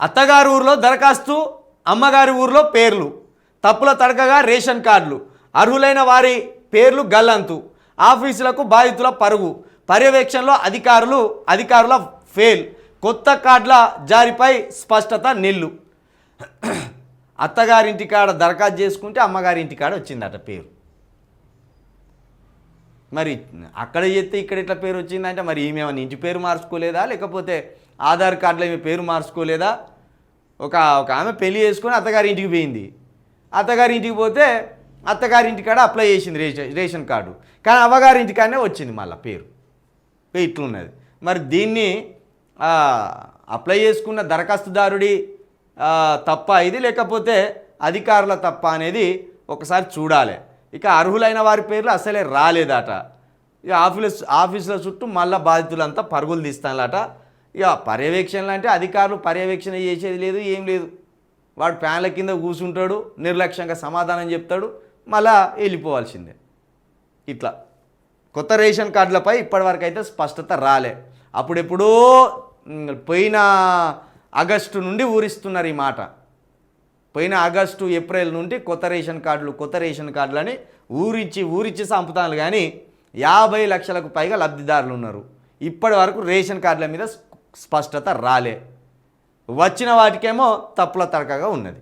అత్తగారు ఊరిలో దరఖాస్తు అమ్మగారి ఊరిలో పేర్లు. తప్పుల తడకగా రేషన్ కార్డులు. అర్హులైన వారి పేర్లు గల్లంతు. ఆఫీసులకు బాధితుల పరుగు. పర్యవేక్షణలో అధికారులు అధికారుల ఫెయిల్. కొత్త కార్డుల జారీపై స్పష్టత నిల్లు. అత్తగారింటి కాడ దరఖాస్తు చేసుకుంటే అమ్మగారింటి కాడ వచ్చిందట పేరు. మరి అక్కడ చెప్తే ఇక్కడ ఇట్లా పేరు వచ్చిందంటే మరి ఏమేమన్నా ఇంటి పేరు మార్చుకోలేదా? లేకపోతే ఆధార్ కార్డులో ఈమె పేరు మార్చుకోలేదా? ఒక ఒక ఆమె పెళ్ళి చేసుకొని అత్తగారి ఇంటికి పోయింది. అత్తగారి ఇంటికి పోతే అత్తగారి ఇంటికాడ అప్లై చేసింది రేషన్ రేషన్ కార్డు. కానీ అవ్వగారి ఇంటికాడనే వచ్చింది మళ్ళీ పేరు. ఇట్లున్నది. మరి దీన్ని అప్లై చేసుకున్న దరఖాస్తుదారుడి తప్ప ఇది లేకపోతే అధికారుల తప్ప అనేది ఒకసారి చూడాలి. ఇక అర్హులైన వారి పేర్లు అసలే రాలేదట. ఇక ఆఫీస్ ఆఫీసుల చుట్టూ మళ్ళా బాధితులంతా పరుగులు తీస్తానులట. ఇక పర్యవేక్షణలు అంటే అధికారులు పర్యవేక్షణ చేసేది లేదు ఏం లేదు. వాడు ఫ్యాన్ల కింద కూర్చుంటాడు నిర్లక్ష్యంగా సమాధానం చెప్తాడు మళ్ళా వెళ్ళిపోవాల్సిందే. ఇట్లా. కొత్త రేషన్ కార్డులపై ఇప్పటివరకు అయితే స్పష్టత రాలే. అప్పుడెప్పుడో పోయిన ఆగస్టు నుండి ఊరిస్తున్నారు ఈ మాట. పోయిన ఆగస్టు ఏప్రిల్ నుండి కొత్త రేషన్ కార్డులు కొత్త రేషన్ కార్డులని ఊరిచ్చి ఊరిచ్చి సంపుతాను కానీ యాభై లక్షలకు పైగా లబ్ధిదారులు ఉన్నారు. ఇప్పటి వరకు రేషన్ కార్డుల మీద స్పష్టత రాలే. వచ్చిన వాటికేమో తప్పుల తడకగా ఉన్నది.